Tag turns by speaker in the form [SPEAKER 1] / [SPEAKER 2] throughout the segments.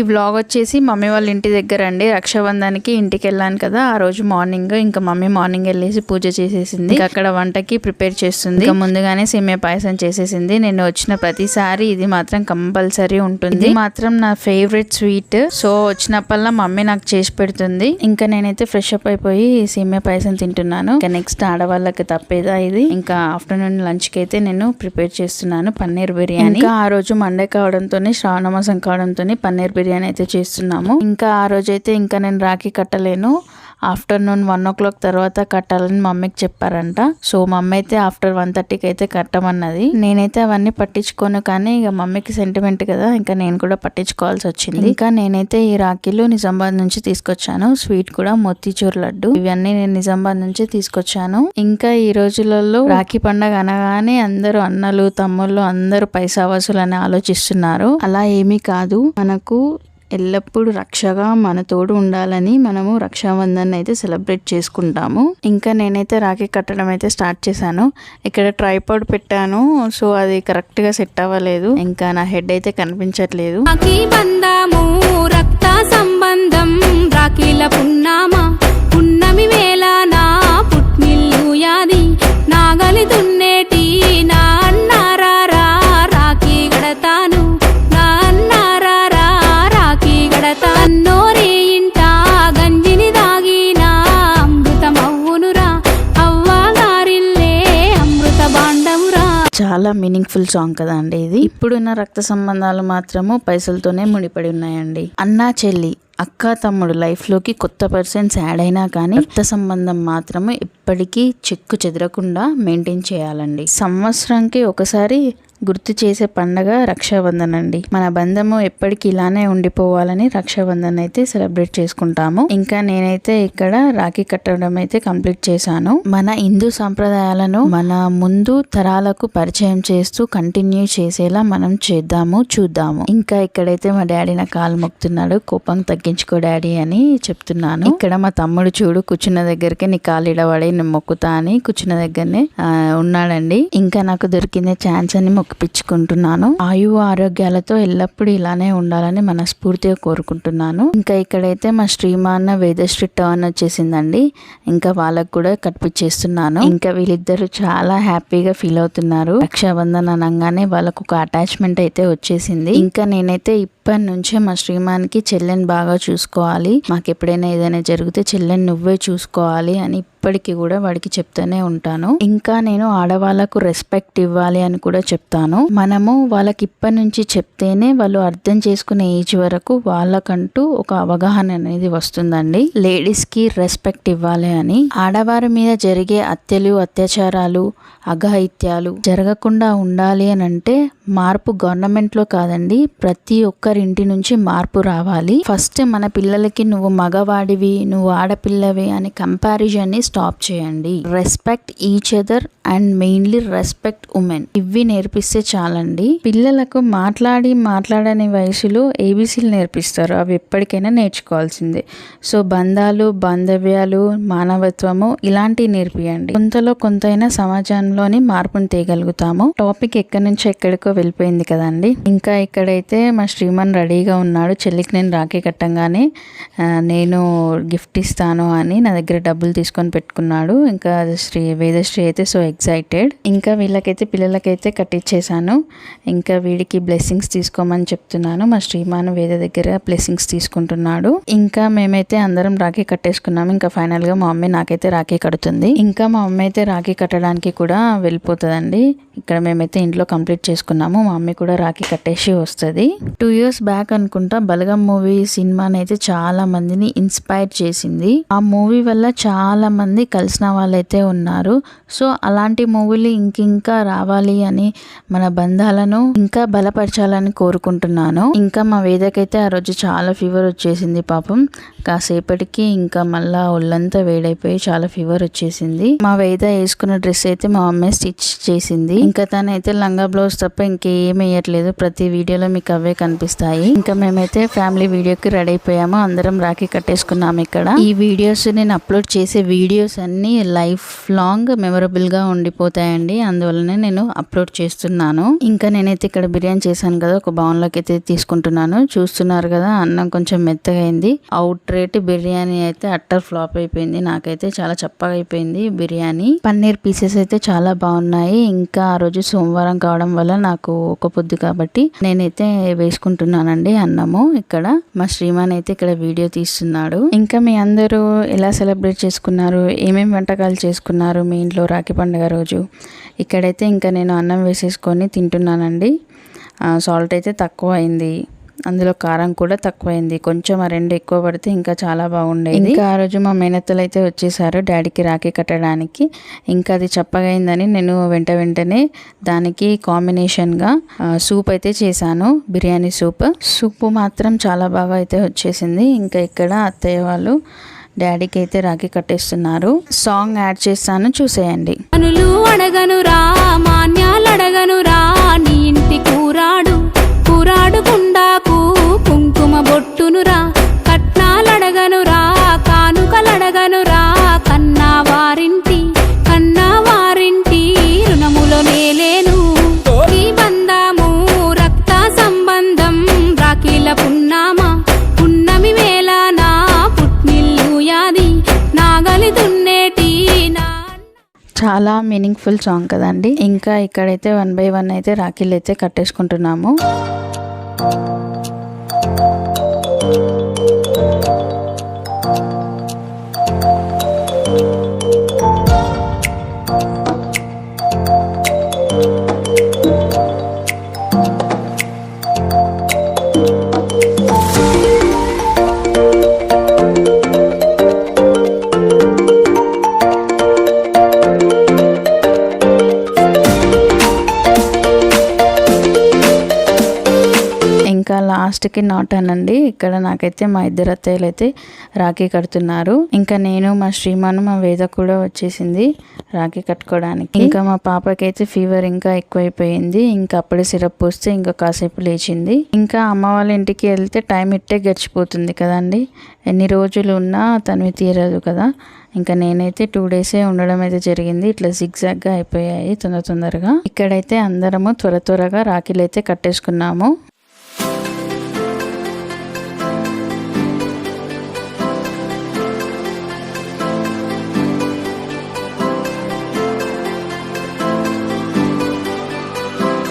[SPEAKER 1] ఈ వ్లాగ్ వచ్చేసి మమ్మీ వాళ్ళ ఇంటి దగ్గర అండి. రక్షాబంధానికి ఇంటికి వెళ్ళాను కదా. ఆ రోజు మార్నింగ్ ఇంకా మమ్మీ మార్నింగ్ వెళ్ళేసి పూజ చేసేసింది. అక్కడ వంటకి ప్రిపేర్ చేస్తుంది. ఇంకా ముందుగానే సేమియా పాయసం చేసేసింది. నేను వచ్చిన ప్రతిసారి ఇది మాత్రం కంపల్సరీ ఉంటుంది. మాత్రం నా ఫేవరెట్ స్వీట్ సో వచ్చినప్పల్లా మమ్మీ నాకు చేసి పెడుతుంది. ఇంకా నేనైతే ఫ్రెష్ అప్ అయిపోయి సేమియా పాయసం తింటున్నాను. ఇంకా నెక్స్ట్ ఆడవాళ్ళకి తప్పేదా ఇది? ఇంకా ఆఫ్టర్నూన్ లంచ్కి అయితే నేను ప్రిపేర్ చేస్తున్నాను పన్నీర్ బిర్యానీ. ఇంకా ఆ రోజు మండే కావడంతో శ్రావణ మాసం కావడంతో పన్నీర్ బిర్యానీ అయితే చేస్తున్నాము. ఇంకా ఆ రోజు అయితే ఇంకా నేను రాఖీ కట్టలేను. ఆఫ్టర్నూన్ వన్ ఓ క్లాక్ తర్వాత కట్టాలని మమ్మీకి చెప్పారంట. సో మమ్మీ అయితే ఆఫ్టర్ వన్ థర్టీకి అయితే కట్టమన్నది. నేనైతే అవన్నీ పట్టించుకోను కానీ ఇక మమ్మీకి సెంటిమెంట్ కదా ఇంకా నేను కూడా పట్టించుకోవాల్సి వచ్చింది. ఇంకా నేనైతే ఈ రాఖీలు నిజామాబాద్ నుంచి తీసుకొచ్చాను. స్వీట్ కూడా మొత్తిచూర్ లడ్డు. ఇవన్నీ నేను నిజామాబాద్ నుంచి తీసుకొచ్చాను. ఇంకా ఈ రోజులలో రాఖీ పండగ అనగానే అందరూ అన్నలు తమ్ముళ్ళు అందరూ పైసా వసూలు అని ఆలోచిస్తున్నారు. అలా ఏమీ కాదు. మనకు ఎల్లప్పుడూ రక్షగా మన తోడు ఉండాలని మనము రక్షాబంధన్ అయితే సెలబ్రేట్ చేసుకుంటాము. ఇంకా నేనైతే రాఖీ కట్టడం అయితే స్టార్ట్ చేశాను. ఇక్కడ ట్రైపాడ్ పెట్టాను సో అది కరెక్ట్గా సెట్ అవ్వలేదు. ఇంకా నా హెడ్ అయితే కనిపించట్లేదు. చాలా మీనింగ్ఫుల్ సాంగ్ కదా అండి ఇది. ఇప్పుడున్న రక్త సంబంధాలు మాత్రము పైసలతోనే ముడిపడి ఉన్నాయండి. అన్నా చెల్లి. అక్క తమ్ముడు లైఫ్లోకి కొత్త పర్సన్స్ యాడ్ అయినా కానీ రక్త సంబంధం మాత్రము ఎప్పటికీ చెక్కు చెదరకుండా మెయింటైన్ చేయాలండి. సంవత్సరంకి ఒకసారి గుర్తు చేసే పండగ రక్షాబంధన్ అండి. మన బంధము ఎప్పటికీ ఇలానే ఉండిపోవాలని రక్షాబంధన్ అయితే సెలబ్రేట్ చేసుకుంటాము. ఇంకా నేనైతే ఇక్కడ రాఖీ కట్టడం అయితే కంప్లీట్ చేశాను. మన హిందూ సాంప్రదాయాలను మన ముందు తరాలకు పరిచయం చేస్తూ కంటిన్యూ చేసేలా మనం చేద్దాము చూద్దాము. ఇంకా ఇక్కడైతే మా డాడీ నా కాలు మొక్కుతున్నాడు కోపం ఎక్కించుకో డాడీ అని చెప్తున్నాను. ఇక్కడ మా తమ్ముడు చూడు కూర్చున్న దగ్గరికి నీ కాలిడవాడి నేను మొక్కుతా అని కూర్చున్న దగ్గరనే ఉన్నాడండి. ఇంకా నాకు దొరికిన ఛాన్స్ అని మొక్కిపించుకుంటున్నాను. ఆయువు ఆరోగ్యాలతో ఎల్లప్పుడూ ఇలానే ఉండాలని మనస్ఫూర్తిగా కోరుకుంటున్నాను. ఇంకా ఇక్కడైతే మా శ్రీమాన్న వేదశ్రీ టర్న్ వచ్చేసిందండి. ఇంకా వాళ్ళకు కూడా కట్పించేస్తున్నాను ఇంకా వీళ్ళిద్దరు చాలా హ్యాపీగా ఫీల్ అవుతున్నారు. రక్షాబంధన్ అనగానే వాళ్ళకు ఒక అటాచ్మెంట్ అయితే వచ్చేసింది. ఇంకా నేనైతే ఇప్పటి నుంచే మా శ్రీమాన్కి చెల్లెని బాగా చూసుకోవాలి. మాకు ఎప్పుడైనా ఏదైనా జరిగితే చెల్లెని నువ్వే చూసుకోవాలి అని ఇప్పటికీ కూడా వాడికి చెప్తూనే ఉంటాను. ఇంకా నేను ఆడవాళ్ళకు రెస్పెక్ట్ ఇవ్వాలి అని కూడా చెప్తాను. మనము వాళ్ళకి ఇప్పటి నుంచి చెప్తేనే వాళ్ళు అర్థం చేసుకునే ఏజ్ వరకు వాళ్ళకంటూ ఒక అవగాహన అనేది వస్తుందండి. లేడీస్కి రెస్పెక్ట్ ఇవ్వాలి అని. ఆడవారి మీద జరిగే హత్యలు అత్యాచారాలు అఘాయిత్యాలు జరగకుండా ఉండాలి అని అంటే మార్పు గవర్నమెంట్లో కాదండి. ప్రతి ఒక్కరి ఇంటి నుంచి మార్పు రావాలి. ఫస్ట్ మన పిల్లలకి నువ్వు మగవాడివి నువ్వు ఆడపిల్లవి అనే కంపారిజన్ని స్టాప్ చేయండి. Respect each other and mainly respect women ఇవి నేర్పిస్తే చాలండి. పిల్లలకు మాట్లాడి మాట్లాడని వయసులో ఏబీసీలు నేర్పిస్తారు. అవి ఎప్పటికైనా నేర్చుకోవాల్సిందే. సో బంధాలు బాంధవ్యాలు మానవత్వము ఇలాంటివి నేర్పియండి. కొంతలో కొంతైనా సమాజంలోని మార్పును తేగలుగుతాము. టాపిక్ ఎక్కడి నుంచి ఎక్కడికో వెళ్ళిపోయింది కదండి. ఇంకా ఇక్కడైతే మా శ్రీమన్ రెడీగా ఉన్నాడు చెల్లికి నేను రాఖీ కట్టంగానే నేను గిఫ్ట్ ఇస్తాను అని నా దగ్గర డబ్బులు తీసుకొని పెట్టుకున్నాడు. ఇంకా శ్రీ వేదశ్రీ అయితే సో ఎక్సైటెడ్ ఇంకా వీళ్ళకైతే పిల్లలకైతే కట్టించేశాను ఇంకా వీడికి బ్లెస్సింగ్స్ తీసుకోమని చెప్తున్నాను. మా శ్రీమాన్ వేద దగ్గర బ్లెస్సింగ్స్ తీసుకుంటున్నాడు. ఇంకా మేమైతే అందరం రాఖీ కట్టేసుకున్నాము. ఇంకా ఫైనల్గా మా మమ్మీ నాకైతే రాఖీ కడుతుంది. ఇంకా మా మమ్మీ అయితే రాఖీ కట్టడానికి కూడా వెళ్ళిపోతుందండి. ఇక్కడ మేమైతే ఇంట్లో కంప్లీట్ చేసుకున్నాము. మా మమ్మీ కూడా రాఖీ కట్టేసి వస్తుంది. టూ ఇయర్స్ బ్యాక్ అనుకుంటా బలగం మూవీ సినిమాని అయితే చాలా మందిని ఇన్స్పైర్ చేసింది. ఆ మూవీ వల్ల చాలా మంది కలిసిన వాళ్ళైతే ఉన్నారు. సో అలాంటి మూవీలు ఇంకింకా రావాలి అని మన బంధాలను ఇంకా బలపరచాలని కోరుకుంటున్నాను. ఇంకా మా వేదకైతే ఆ రోజు చాలా ఫీవర్ వచ్చేసింది పాపం. కాసేపటికి ఇంకా మళ్ళా ఒళ్ళంతా వేడైపోయి చాలా ఫీవర్ వచ్చేసింది. మా వేద వేసుకున్న డ్రెస్ అయితే మా మమ్మీ స్టిచ్ చేసింది. ఇంకా తనైతే లంగా బ్లౌజ్ తప్ప ఇంకేం వేయట్లేదు. ప్రతి వీడియోలో మీకు అవే కనిపిస్తాయి. ఇంకా మేమైతే ఫ్యామిలీ వీడియోకి రెడీ అయిపోయాము. అందరం రాఖీ కట్టేసుకున్నాము ఇక్కడ. ఈ వీడియోస్ నేను అప్లోడ్ చేసే వీడియో వీడియోస్ అన్ని లైఫ్ లాంగ్ మెమరబుల్గా ఉండిపోతాయండి. అందువల్లనే నేను అప్లోడ్ చేస్తున్నాను. ఇంకా నేనైతే ఇక్కడ బిర్యానీ చేశాను కదా ఒక బౌన్లోకి అయితే తీసుకుంటున్నాను. చూస్తున్నారు కదా అన్నం కొంచెం మెత్తగా అయింది. అవుట్ రేట్ బిర్యానీ అయితే అట్టర్ ఫ్లాప్ అయిపోయింది. నాకైతే చాలా చప్పగా అయిపోయింది బిర్యానీ. పన్నీర్ పీసెస్ అయితే చాలా బాగున్నాయి. ఇంకా ఆ రోజు సోమవారం కావడం వల్ల నాకు ఒక పొద్దు కాబట్టి నేనైతే వేసుకుంటున్నానండి అన్నము. ఇక్కడ మా శ్రీమాన్ అయితే ఇక్కడ వీడియో తీస్తున్నాడు. ఇంకా మీ అందరూ ఎలా సెలబ్రేట్ చేసుకున్నారు? ఏమేమి వంటకాలు చేసుకున్నారు మీ ఇంట్లో రాఖీ పండుగ రోజు? ఇక్కడైతే ఇంకా నేను అన్నం వేసేసుకొని తింటున్నానండి. సాల్ట్ అయితే తక్కువ అయింది అందులో కారం కూడా తక్కువైంది. కొంచెం ఆ రెండు ఎక్కువ పడితే ఇంకా చాలా బాగుండేది. ఇంకా ఆ రోజు మా మేనత్తలు అయితే వచ్చేసారు డాడీకి రాఖీ కట్టడానికి. ఇంకా అది చప్పగా నేను వెంట వెంటనే దానికి కాంబినేషన్గా సూప్ అయితే చేశాను. బిర్యానీ సూప్. సూప్ మాత్రం చాలా బాగా అయితే వచ్చేసింది. ఇంకా ఇక్కడ అత్తయ్య వాళ్ళు డాడీకి అయితే రాఖీ కట్టేస్తున్నారు. సాంగ్ యాడ్ చేస్తాను చూసేయండి.
[SPEAKER 2] అనులు అడగనురా మాన్యాలడగనురా అడగను రా.
[SPEAKER 1] చాలా మీనింగ్ఫుల్ సాంగ్ కదండి. ఇంకా ఇక్కడైతే వన్ బై వన్ అయితే రాఖీలు అయితే కట్టేసుకుంటున్నాము. లాస్ట్కి నాట్ అనండి. ఇక్కడ నాకైతే మా ఇద్దరు అత్తయ్యలు అయితే రాఖీ కడుతున్నారు. ఇంకా నేను మా శ్రీమాను మా వేద కూడా వచ్చేసింది రాఖీ కట్టుకోవడానికి. ఇంకా మా పాపకైతే ఫీవర్ ఇంకా ఎక్కువైపోయింది. ఇంకా అప్పుడే సిరప్ పోస్తే ఇంకా కాసేపు లేచింది. ఇంకా అమ్మ వాళ్ళ ఇంటికి వెళ్తే టైం ఇట్టే గడిచిపోతుంది కదండి. ఎన్ని రోజులు ఉన్నా తనివి తీరదు కదా. ఇంకా నేనైతే టూ డేసే ఉండడం అయితే జరిగింది. ఇట్లా జిగ్జాగ్గా అయిపోయాయి తొందర తొందరగా. ఇక్కడైతే అందరము త్వర త్వరగా రాఖీలు అయితే కట్టేసుకున్నాము.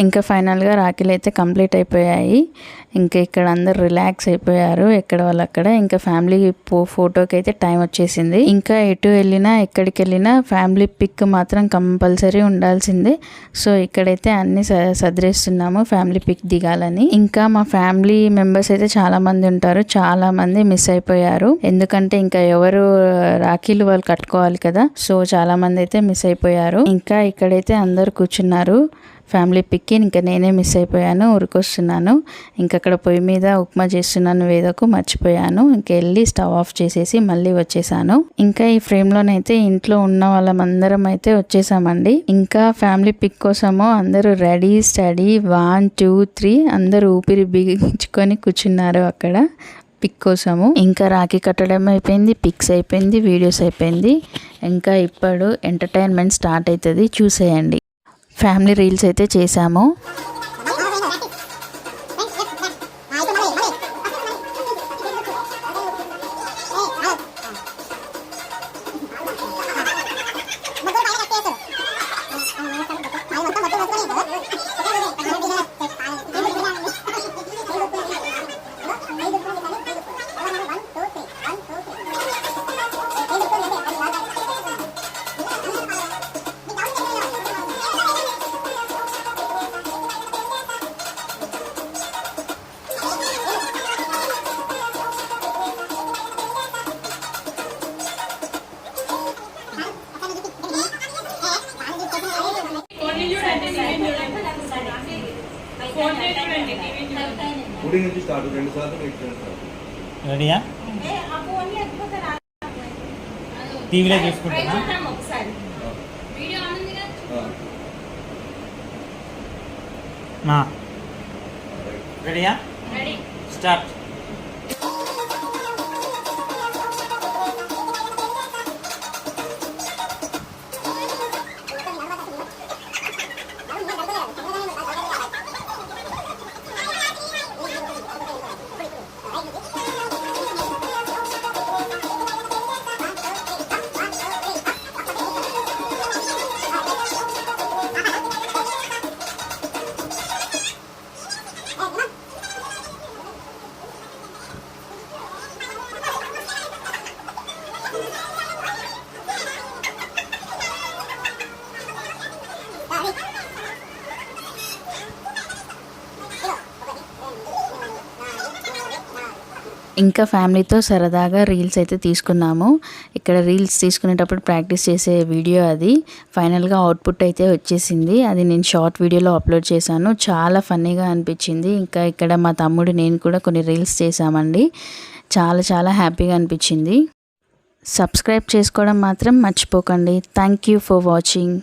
[SPEAKER 1] ఇంకా ఫైనల్గా రాఖీలు అయితే కంప్లీట్ అయిపోయాయి. ఇంకా ఇక్కడ అందరు రిలాక్స్ అయిపోయారు ఎక్కడ వాళ్ళు అక్కడ. ఇంకా ఫ్యామిలీ ఫోటోకి అయితే టైం వచ్చేసింది. ఇంకా ఎటు వెళ్ళినా ఎక్కడికి వెళ్ళినా ఫ్యామిలీ పిక్ మాత్రం కంపల్సరీ ఉండాల్సిందే. సో ఇక్కడైతే అన్ని స- సదిరేస్తున్నాము ఫ్యామిలీ పిక్ దిగాలని. ఇంకా మా ఫ్యామిలీ మెంబర్స్ అయితే చాలా మంది ఉంటారు. చాలా మంది మిస్ అయిపోయారు. ఎందుకంటే ఇంకా ఎవరు రాఖీలు వాళ్ళు కట్టుకోవాలి కదా. సో చాలా మంది అయితే మిస్ అయిపోయారు. ఇంకా ఇక్కడైతే అందరు కూర్చున్నారు. ఫ్యామిలీ పిక్కి ఇంకా నేనే మిస్ అయిపోయాను ఉరికొస్తున్నాను ఇంకా అక్కడ పొయ్యి మీద ఉప్మా చేస్తున్నాను వేదకు మర్చిపోయాను. ఇంకా వెళ్ళి స్టవ్ ఆఫ్ చేసేసి మళ్ళీ వచ్చేసాను. ఇంకా ఈ ఫ్రేమ్లోనైతే ఇంట్లో ఉన్న వాళ్ళమందరం అయితే వచ్చేసామండి. ఇంకా ఫ్యామిలీ పిక్ కోసము అందరూ ready steady one two three అందరూ ఊపిరి బిగించుకొని కూర్చున్నారు అక్కడ పిక్ కోసము. ఇంకా రాఖీ కట్టడం అయిపోయింది పిక్స్ అయిపోయింది వీడియోస్ అయిపోయింది. ఇంకా ఇప్పుడు ఎంటర్టైన్మెంట్ స్టార్ట్ అవుతుంది చూసేయండి. ఫ్యామిలీ రీల్స్ అయితే చేశాము.
[SPEAKER 3] స్టార్ట్ రెండు సార్లు
[SPEAKER 4] రెడీయా? టీవీలో చూసుకుంటున్నా? రెడీయా? స్టార్ట్.
[SPEAKER 1] ఇంకా ఫ్యామిలీతో సరదాగా రీల్స్ అయితే తీసుకున్నాము. ఇక్కడ రీల్స్ తీసుకునేటప్పుడు ప్రాక్టీస్ చేసే వీడియో అది. ఫైనల్గా అవుట్పుట్ అయితే వచ్చేసింది. అది నేను షార్ట్ వీడియోలో అప్లోడ్ చేశాను. చాలా ఫన్నీగా అనిపించింది. ఇంకా ఇక్కడ మా తమ్ముడు నేను కూడా కొన్ని రీల్స్ చేశామండి. చాలా చాలా హ్యాపీగా అనిపించింది. సబ్స్క్రైబ్ చేసుకోవడం మాత్రం మర్చిపోకండి. Thank you for watching.